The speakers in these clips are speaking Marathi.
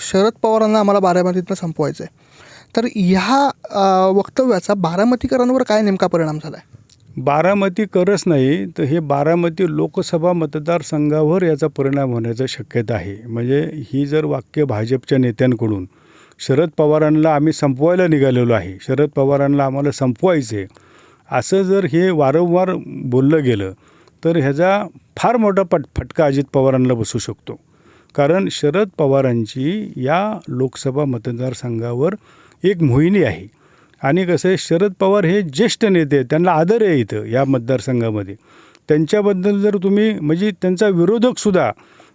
शरद पवारांना आम्हाला बारामतीतनं संपवायचं आहे तर ह्या वक्तव्याचा बारामतीकरांवर काय नेमका परिणाम झाला आहे बारामती करच नाही तर हे बारामती लोकसभा मतदारसंघावर याचा परिणाम होण्याचं शक्यता आहे. म्हणजे ही जर वाक्य भाजपच्या नेत्यांकडून शरद पवारांना आम्ही संपवायला निघालेलो आहे शरद पवारांना आम्हाला संपवायचे असं जर हे वारंवार बोललं गेलं तर ह्याचा फार मोठा पट फटका अजित पवारांना बसू शकतो. कारण शरद पवारांची या लोकसभा मतदारसंघावर एक मोहिनी आहे. आणि कसं आहे शरद पवार हे ज्येष्ठ नेते आहेत त्यांना आदर आहे इथं या मतदारसंघामध्ये. त्यांच्याबद्दल जर तुम्ही म्हणजे त्यांचा विरोधकसुद्धा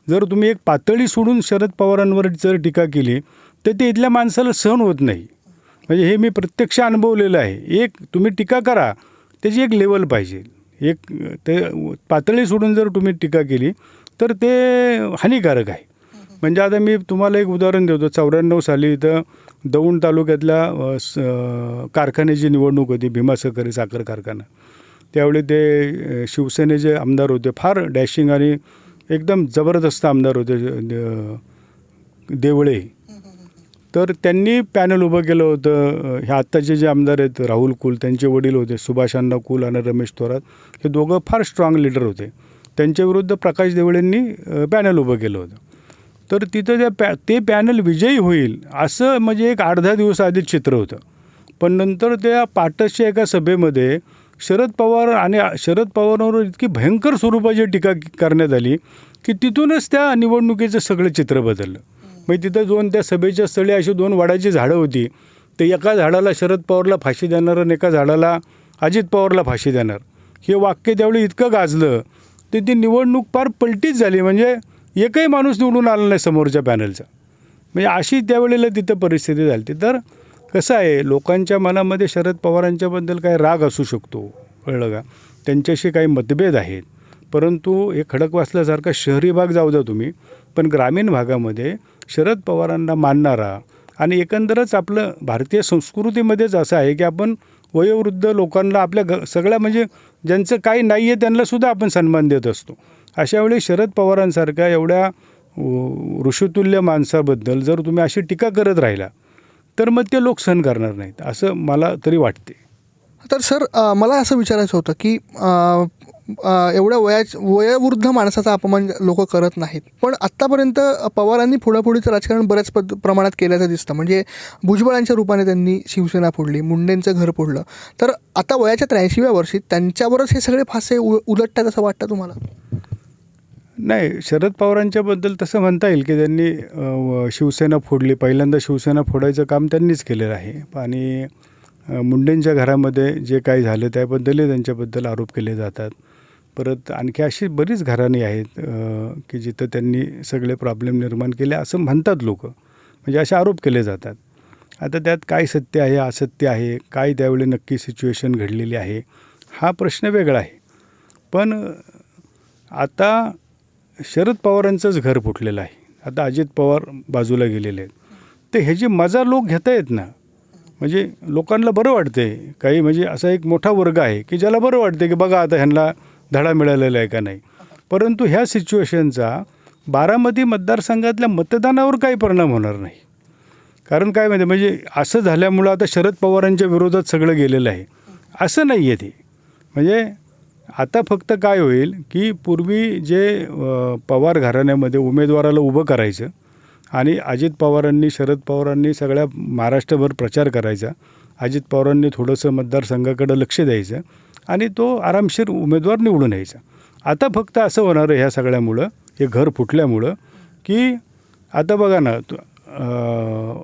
जर तुम्ही एक पातळी सोडून शरद पवारांवर जर टीका केली तर ते इथल्या माणसाला सहन होत नाही. म्हणजे हे मी प्रत्यक्ष अनुभवलेलं आहे. एक तुम्ही टीका करा त्याची एक लेवल पाहिजे. एक ते पातळी सोडून जर तुम्ही टीका केली तर ते हानिकारक आहे. म्हणजे आता मी तुम्हाला एक उदाहरण देतो. चौऱ्याण्णव साली इथं दौंड तालुक्यातल्या स कारखान्याची निवडणूक होती भीमा सहकारी साखर कारखाना. त्यावेळी ते शिवसेनेचे आमदार होते फार डॅशिंग आणि एकदम जबरदस्त आमदार होते देवळे. तर त्यांनी पॅनल उभं केलं होतं. हे आत्ताचे जे आमदार आहेत राहुल कुल त्यांचे वडील होते सुभाषांना कुल आणि रमेश थोरात हे दोघं फार स्ट्रॉंग लीडर होते. त्यांच्याविरुद्ध प्रकाश देवळेंनी पॅनल उभं केलं होतं. तर तिथं त्या पॅ ते पॅनल विजयी होईल असं म्हणजे एक अर्धा दिवस आधीच चित्र होतं. पण नंतर त्या पाटसच्या एका सभेमध्ये शरद पवार आणि शरद पवारांवर इतकी भयंकर स्वरूपाची टीका करण्यात आली की तिथूनच त्या निवडणुकीचं सगळं चित्र बदललं. म्हणजे तिथं दोन त्या सभेच्या स्थळी अशी दोन वाडाची झाडं होती. तर एका झाडाला शरद पवारला फाशी देणार आणि एका झाडाला अजित पवारला फाशी देणार. हे वाक्य त्यावेळी इतकं गाजलं तर ती निवडणूक फार पलटीच झाली. म्हणजे एकही माणूस निवडून आला नाही समोरच्या पॅनलचा. म्हणजे अशी त्यावेळेला तिथं परिस्थिती झाली. तर कसं आहे लोकांच्या मनामध्ये शरद पवारांच्याबद्दल काही राग असू शकतो कळलं का? त्यांच्याशी काही मतभेद आहेत. परंतु हे खडकवासल्यासारखा शहरी भाग जाऊ द्या तुम्ही. पण ग्रामीण भागामध्ये शरद पवारांना मानणारा आणि एकंदरच आपलं भारतीय संस्कृतीमध्येच असं आहे की आपण वयोवृद्ध लोकांना आपल्या घ सगळ्या म्हणजे ज्यांचं काही नाही आहे त्यांनासुद्धा आपण सन्मान देत असतो. अशावेळी शरद पवारांसारख्या एवढ्या ऋषितुल्य माणसाबद्दल जर तुम्ही अशी टीका करत राहिला तर मग ते लोक सहन करणार नाहीत असं मला तरी वाटते. तर सर मला असं विचारायचं होतं की एवढ्या वया वयोवृद्ध माणसाचा अपमान लोक करत नाहीत. पण आत्तापर्यंत पवारांनी फोडाफोडीचं राजकारण बऱ्याच पद प्रमाणात केल्याचं दिसतं. म्हणजे भुजबळांच्या रूपाने त्यांनी शिवसेना फोडली मुंडेंचं घर फोडलं. तर आता वयाच्या त्र्याऐंशीव्या वर्षी त्यांच्यावरच हे सगळे फासे उ उलटतात असं वाटतं तुम्हाला? नाही शरद पवारांच्याबद्दल तसं म्हणता येईल की त्यांनी शिवसेना फोडली. पहिल्यांदा शिवसेना फोडायचं काम त्यांनीच केलेलं आहे. आणि मुंडेंच्या घरामध्ये जे काही झालं त्याबद्दलही त्यांच्याबद्दल आरोप केले जातात. परत आणखी अशी बरीच घराणी आहेत की जिथं त्यांनी सगळे प्रॉब्लेम निर्माण केले असं म्हणतात लोक. म्हणजे असे आरोप केले जातात. आता त्यात काय सत्य आहे असत्य आहे काय त्यावेळी नक्की सिच्युएशन घडलेली आहे हा प्रश्न वेगळा आहे. पण आता शरद पवारांचंच घर फुटलेलं आहे. आता अजित पवार बाजूला गेलेले आहेत. तर ह्याची मजा लोक घेता येत ना म्हणजे लोकांना बरं वाटते काही म्हणजे असा एक मोठा वर्ग आहे की ज्याला बरं वाटते की बघा आता ह्यांना धडा मिळालेला आहे का नाही? परंतु ह्या सिच्युएशनचा बारामती मतदारसंघातल्या मतदानावर काही परिणाम होणार नाही. कारण काय माहिती म्हणजे असं झाल्यामुळं आता शरद पवारांच्या विरोधात सगळं गेलेलं आहे. असं नाही आहे ते. म्हणजे आता फक्त काय होईल की पूर्वी जे पवार घराण्यामध्ये उमेदवाराला उभं करायचं आणि अजित पवारांनी शरद पवारांनी सगळ्या महाराष्ट्रभर प्रचार करायचा. अजित पवारांनी थोडंसं मतदारसंघाकडं लक्ष द्यायचं. आणि तो आरामशीर उमेदवार निवडून यायचा. आता फक्त असं होणार आहे ह्या सगळ्यामुळं हे घर फुटल्यामुळं की आता बघा ना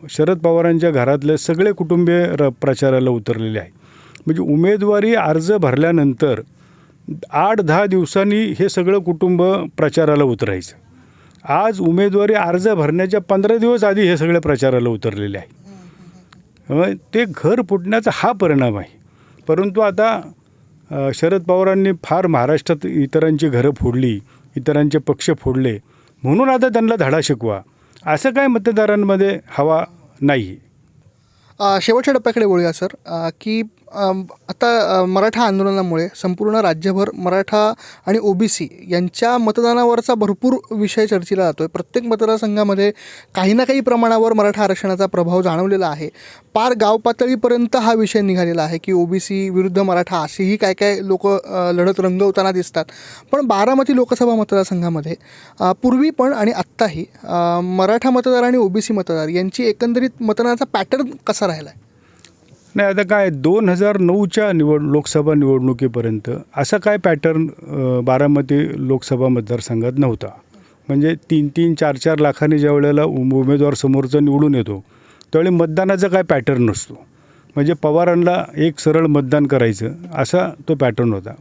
शरद पवारांच्या घरातले सगळे कुटुंबीय र प्रचाराला उतरलेले आहे म्हणजे उमेदवारी अर्ज भरल्यानंतर आठ दहा दिवसांनी हे सगळं कुटुंब प्रचाराला उतरायचं. आज उमेदवारी अर्ज भरण्याच्या पंधरा दिवस आधी हे सगळे प्रचाराला उतरलेले आहे. ते घर फुटण्याचा हा परिणाम आहे. परंतु आता शरद पवारांनी फार महाराष्ट्रात इतरांची घरं फोडली इतरांचे पक्ष फोडले. म्हणून आता त्यांना धडा शिकवा. असं काय मतदारांमध्ये हवा नाही. शेवटच्या टप्प्याकडे बोलूया सर. की आता मराठा आंदोलनामुळे संपूर्ण राज्यभर मराठा आणि ओबीसी यांच्या मतदानावरचा भरपूर विषय चर्चेला जातो आहे प्रत्येक मतदारसंघामध्ये काही ना काही प्रमाणावर मराठा आरक्षणाचा प्रभाव जाणवलेला आहे. पार गाव पातळीपर्यंत हा विषय निघालेला आहे की ओबीसी विरुद्ध मराठा अशीही काय काय लोक लढत रंगवताना दिसतात. पण बारामती लोकसभा मतदारसंघामध्ये पूर्वी पण आणि आत्ताही मराठा मतदार आणि ओबीसी मतदार यांची एकंदरीत मतदानाचा पॅटर्न कसा राहिला आहे नाही आता काय दोन हजार नऊच्या निवड लोकसभा निवडणुकीपर्यंत असा काय पॅटर्न बारामती लोकसभा मतदारसंघात नव्हता. म्हणजे तीन तीन चार चार लाखांनी ज्या वेळेला उम उमेदवार समोरचा निवडून येतो त्यावेळी मतदानाचा काय पॅटर्न नसतो. म्हणजे पवारांना एक सरळ मतदान करायचं असा तो पॅटर्न होता.